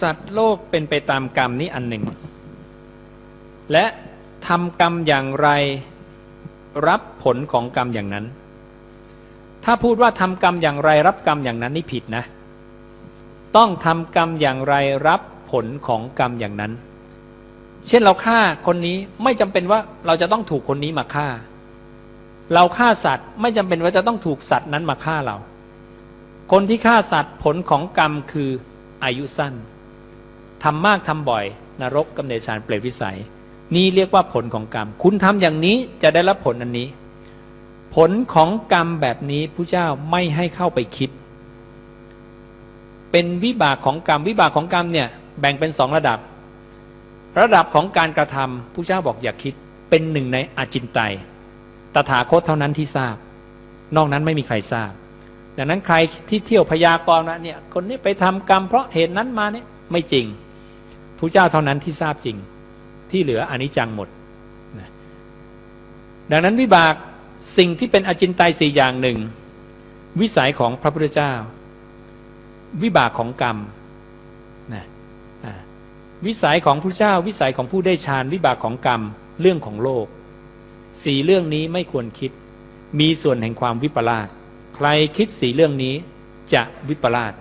สัตว์โลกเป็นไปตามกรรมนี้อันหนึ่ง และทำกรรมอย่างไรรับผลของกรรมอย่างนั้น ถ้าพูดว่าทำกรรมอย่างไรรับกรรมอย่างนั้นนี่ผิดนะ ต้องทำกรรมอย่างไรรับผลของกรรมอย่างนั้น เช่นเราฆ่าคนนี้ไม่จำเป็นว่าเราจะต้องถูกคนนี้มาฆ่า เราฆ่าสัตว์ไม่จำเป็นว่าจะต้องถูกสัตว์นั้นมาฆ่าเรา คนที่ฆ่าสัตว์ผลของกรรมคืออายุสั้น ทำมากทำบ่อย นรกกำเนิดฌานเปรตวิสัย นี่เรียกว่าผลของกรรม คุณทำอย่างนี้จะได้รับผลอันนี้ ผลของกรรมแบบนี้พระเจ้าไม่ให้เข้าไปคิด เป็นวิบากของกรรมวิบากของกรรมเนี่ยแบ่งเป็นสองระดับ ระดับของการกระทำผู้เจ้าบอกอย่าคิดเป็นหนึ่งในอาจินไตยตถาคตเท่านั้นที่ทราบ นอกนั้นไม่มีใครทราบ ดังนั้นใครที่เที่ยวพยากรณ์ว่าเนี่ยคนนี้ไปทำกรรมเพราะเหตุนั้นมาเนี่ยไม่จริง ผู้เจ้าเท่านั้นที่ทราบจริง ที่เหลืออนิจจังหมดนะดังนั้นวิบากสิ่งที่เป็นอจินไตยสี่อย่างหนึ่ง วิสัยของพระพุทธเจ้า วิบากของกรรมนะวิสัยของพระเจ้า วิสัยของผู้ได้ฌานวิบากของกรรมเรื่องของโลกสี่เรื่องนี้ไม่ควรคิด มีส่วนแห่งความวิปลาสใครคิดสี่เรื่องนี้จะวิปลาส